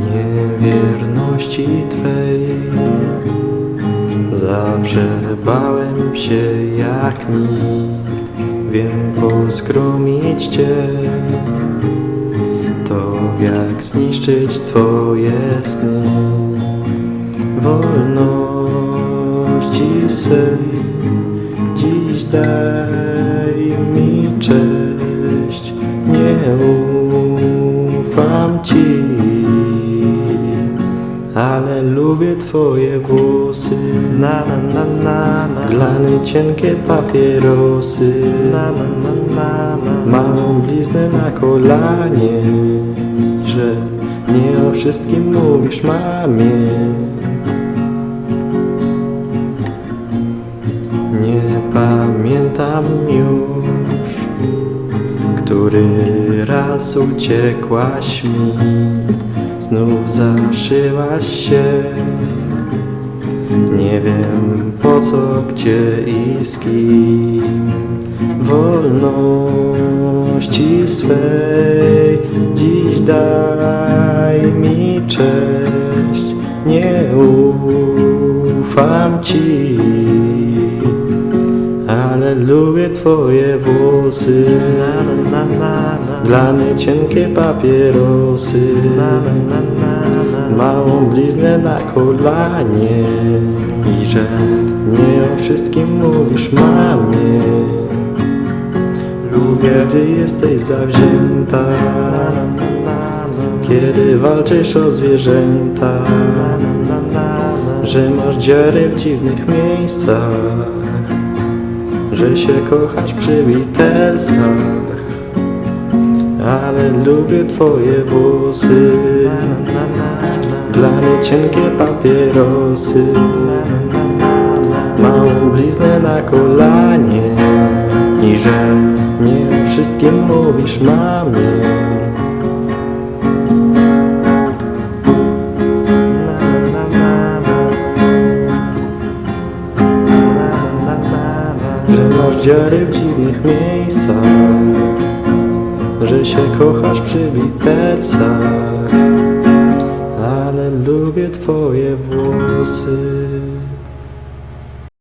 Niewierności Twej. Zawsze bałem się jak nikt. Wiem poskromić Cię. To jak zniszczyć Twoje sny. Wolności swej Dziś daj mi cześć Nie ufam Ci. Ale lubię twoje włosy Na na na na na. Glany cienkie papierosy Na na na na na. Małą bliznę na kolanie Że nie o wszystkim mówisz mamie pamiętam już Który raz uciekłaś mi. Znów zaszyłaś się. Nie wiem po co, gdzie i z kim. Wolności swej Dziś daj mi cześć. Nie ufam Ci lubię twoje włosy. Na na na na cienkie papierosy. Na na na na Małą bliznę na kolanie. I że nie o wszystkim mówisz mamie. Lubię, gdy jesteś zawzięta. Kiedy walczysz o zwierzęta. Że masz dziary w dziwnych miejscach że się kochasz przy Beatlesach Ale lubię twoje włosy. Glany cienkie papierosy. Małą bliznę na kolanie. I że nie wszystkim mówisz mamie Że masz dziary w dziwnych miejscach Że się kochasz przy Beatlesach Ale lubię twoje włosy